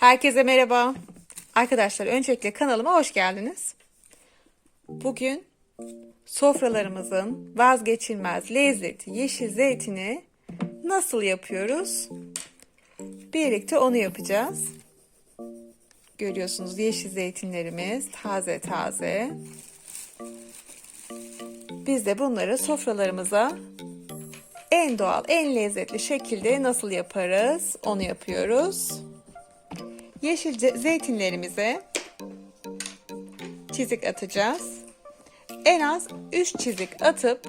Herkese merhaba. Arkadaşlar öncelikle kanalıma hoş geldiniz. Bugün sofralarımızın vazgeçilmez lezzeti yeşil zeytini nasıl yapıyoruz? Birlikte onu yapacağız. Görüyorsunuz yeşil zeytinlerimiz taze taze. Biz de bunları sofralarımıza en doğal, en lezzetli şekilde nasıl yaparız onu yapıyoruz. Yeşil zeytinlerimize çizik atacağız. En az 3 çizik atıp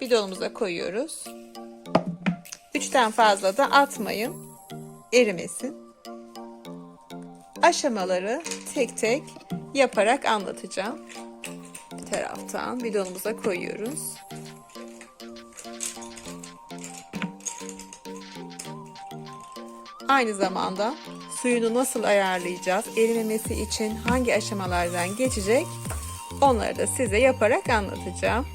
bidonumuza koyuyoruz. 3'ten fazla da atmayın. Erimesin. Aşamaları tek tek yaparak anlatacağım. Bir taraftan bidonumuza koyuyoruz. Aynı zamanda suyunu nasıl ayarlayacağız, erimemesi için hangi aşamalardan geçecek onları da size yaparak anlatacağım.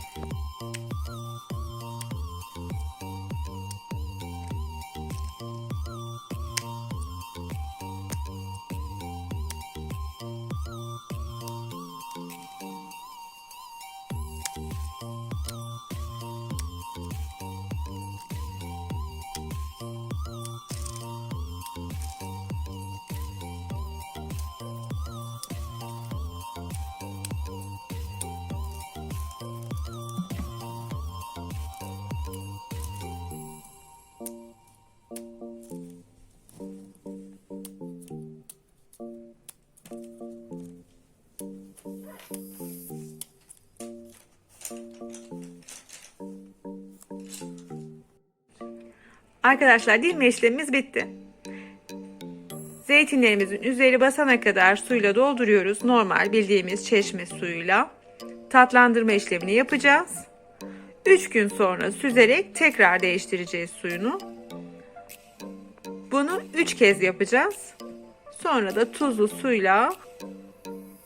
Arkadaşlar dilme işlemimiz bitti. Zeytinlerimizin üzeri basana kadar suyla dolduruyoruz. Normal bildiğimiz çeşme suyuyla. Tatlandırma işlemini yapacağız. 3 gün sonra süzerek tekrar değiştireceğiz suyunu. Bunu 3 kez yapacağız. Sonra da tuzlu suyla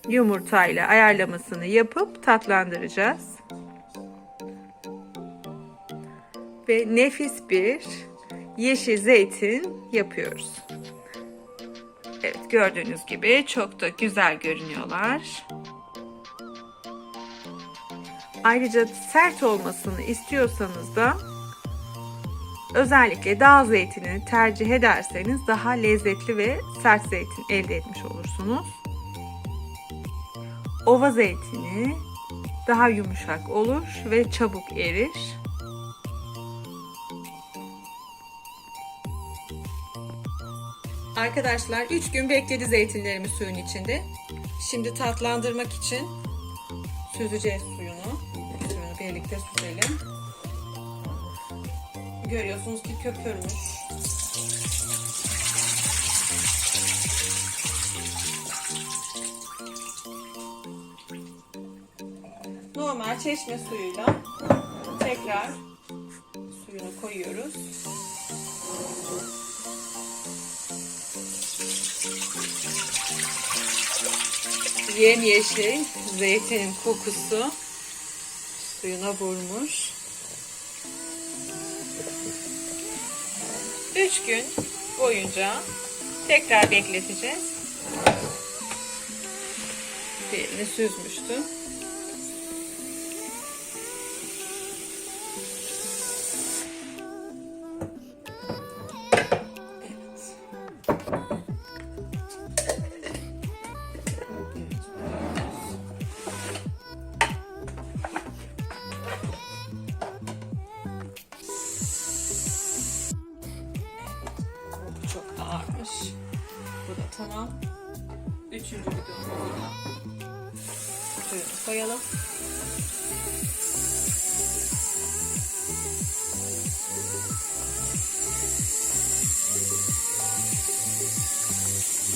yumurtayla ayarlamasını yapıp tatlandıracağız. Ve nefis bir yeşil zeytin yapıyoruz. Evet gördüğünüz gibi çok da güzel görünüyorlar. Ayrıca sert olmasını istiyorsanız da özellikle dağ zeytini tercih ederseniz daha lezzetli ve sert zeytin elde etmiş olursunuz. Ova zeytini daha yumuşak olur ve çabuk erir. Arkadaşlar 3 gün bekledi zeytinlerimiz suyun içinde. Şimdi tatlandırmak için süzeceğiz suyunu. Suyunu birlikte süzelim. Görüyorsunuz ki köpürmüş. Normal çeşme suyuyla tekrar suyunu koyuyoruz. Yemyeşil zeytinin kokusu suyuna vurmuş. Üç gün boyunca tekrar bekleteceğiz. Diğerini süzmüştüm. Koyalım.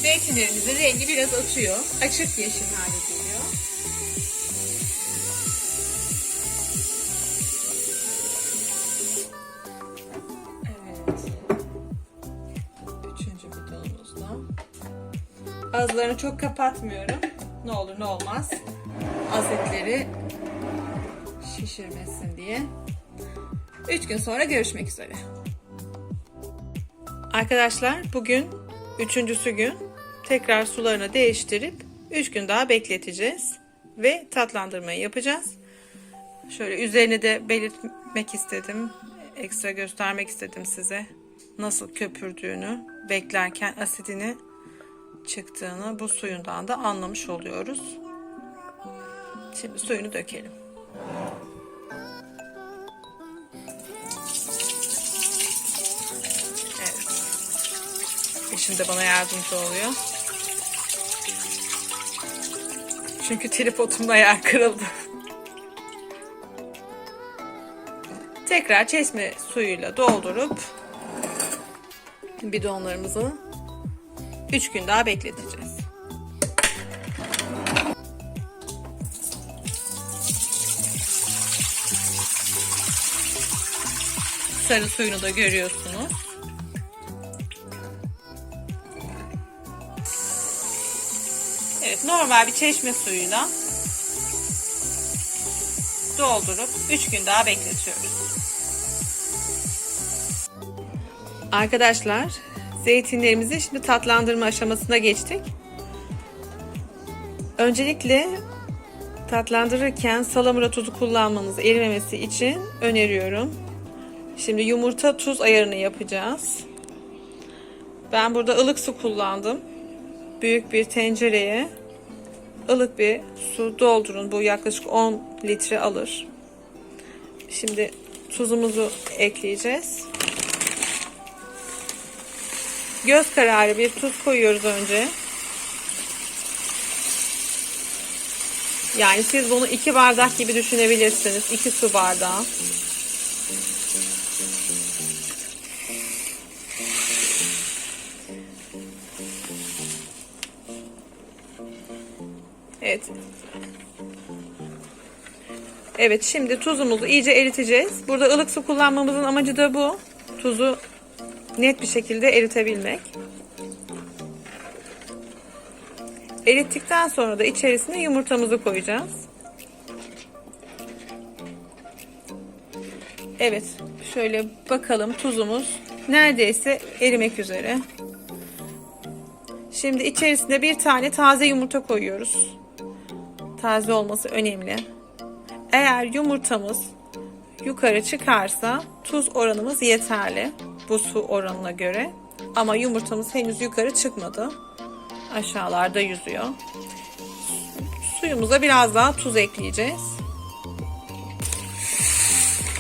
Zeytinlerimizin rengi biraz açıyor. Açık yeşil hale geliyor. Evet. Üçüncü bidonumuzda. Ağızlarını çok kapatmıyorum. Ne olur ne olmaz. Asitleri şişirmesin diye. 3 gün sonra görüşmek üzere. Arkadaşlar bugün Üçüncüsü gün tekrar sularını değiştirip 3 gün daha bekleteceğiz. Ve tatlandırmayı yapacağız. Şöyle üzerine de belirtmek istedim. Ekstra göstermek istedim size. Nasıl köpürdüğünü, beklerken asidini çıktığını bu suyundan da anlamış oluyoruz. Şimdi suyunu dökelim. Evet. Eşim de bana yardımcı oluyor. Çünkü tripodumda yer kırıldı. Tekrar çeşme suyuyla doldurup bidonlarımızı 3 gün daha bekleteceğiz. Sarı suyunu da görüyorsunuz. Evet normal bir çeşme suyuyla doldurup 3 gün daha bekletiyoruz. Arkadaşlar zeytinlerimizi şimdi tatlandırma aşamasına geçtik. Öncelikle tatlandırırken salamura tuzu kullanmanızı erimemesi için öneriyorum. Şimdi yumurta tuz ayarını yapacağız. Ben burada ılık su kullandım. Büyük bir tencereye ılık bir su doldurun. Bu yaklaşık 10 litre alır. Şimdi tuzumuzu ekleyeceğiz. Göz kararı bir tuz koyuyoruz önce. Yani siz bunu iki bardak gibi düşünebilirsiniz. iki su bardağı. Evet şimdi tuzumuzu iyice eriteceğiz. Burada ılık su kullanmamızın amacı da bu. Tuzu net bir şekilde eritebilmek. Erittikten sonra da içerisine yumurtamızı koyacağız. Evet, şöyle bakalım tuzumuz neredeyse erimek üzere. Şimdi içerisine bir tane taze yumurta koyuyoruz. Taze olması önemli. Eğer yumurtamız yukarı çıkarsa tuz oranımız yeterli bu su oranına göre. Ama yumurtamız henüz yukarı çıkmadı. Aşağılarda yüzüyor. Suyumuza biraz daha tuz ekleyeceğiz.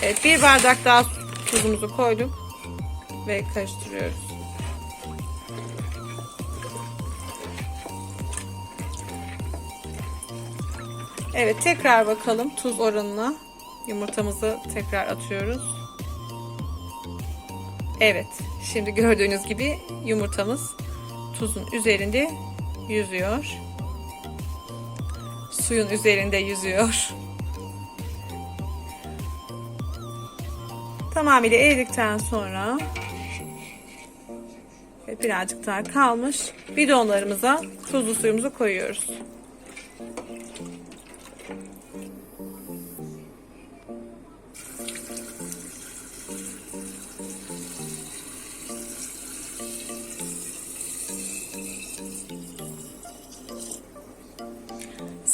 Evet bir bardak daha tuzumuzu koyduk ve karıştırıyoruz. Evet tekrar bakalım tuz oranına. Yumurtamızı tekrar atıyoruz. Evet. Şimdi gördüğünüz gibi yumurtamız tuzun üzerinde yüzüyor. Suyun üzerinde yüzüyor. Tamamıyla eridikten sonra birazcık daha kalmış bidonlarımıza tuzlu suyumuzu koyuyoruz.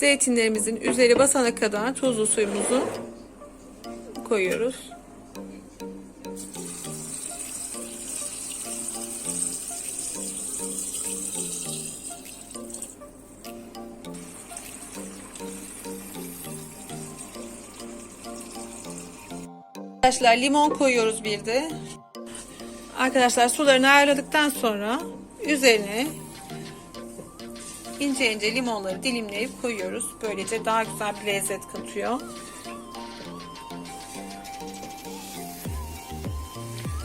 Zeytinlerimizin üzeri basana kadar tuzlu suyumuzu koyuyoruz. Arkadaşlar limon koyuyoruz bir de. Arkadaşlar sularını ayarladıktan sonra üzerine ince ince limonları dilimleyip koyuyoruz. Böylece daha güzel bir lezzet katıyor.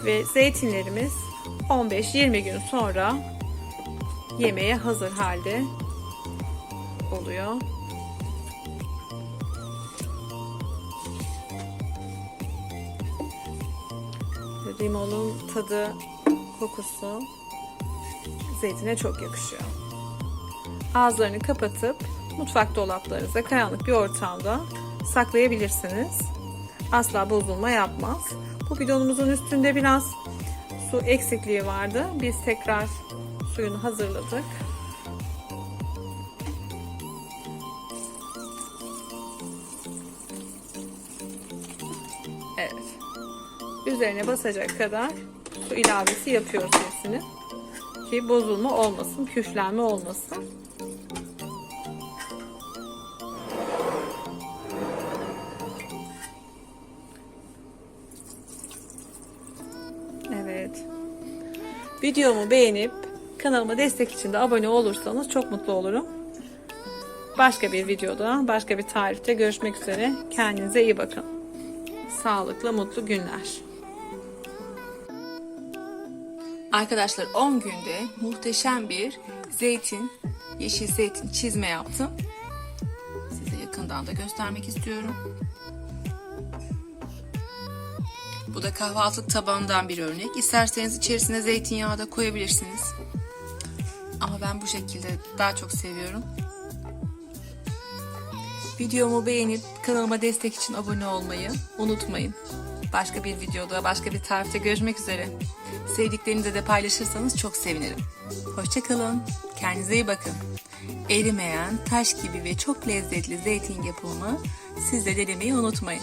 Ve zeytinlerimiz 15-20 gün sonra yemeğe hazır halde oluyor. Limonun tadı, kokusu zeytine çok yakışıyor. Ağızlarını kapatıp mutfak dolaplarınıza karanlık bir ortamda saklayabilirsiniz. Asla bozulma yapmaz. Bu bidonumuzun üstünde biraz su eksikliği vardı. Biz tekrar suyunu hazırladık. Evet. Üzerine basacak kadar su ilavesi yapıyoruz hepsini. Ki bozulma olmasın, küflenme olmasın. Videomu beğenip kanalıma destek için de abone olursanız çok mutlu olurum. Başka bir videoda, başka bir tarifte görüşmek üzere. Kendinize iyi bakın. Sağlıklı, mutlu günler. Arkadaşlar 10 günde muhteşem bir zeytin, yeşil zeytin çizme yaptım. Size yakından da göstermek istiyorum. Bu da kahvaltılık tabağından bir örnek. İsterseniz içerisine zeytinyağı da koyabilirsiniz. Ama ben bu şekilde daha çok seviyorum. Videomu beğenip kanalıma destek için abone olmayı unutmayın. Başka bir videoda, başka bir tarifte görüşmek üzere. Sevdiklerinizle de paylaşırsanız çok sevinirim. Hoşçakalın. Kendinize iyi bakın. Erimeyen, taş gibi ve çok lezzetli zeytin yapımı siz de denemeyi unutmayın.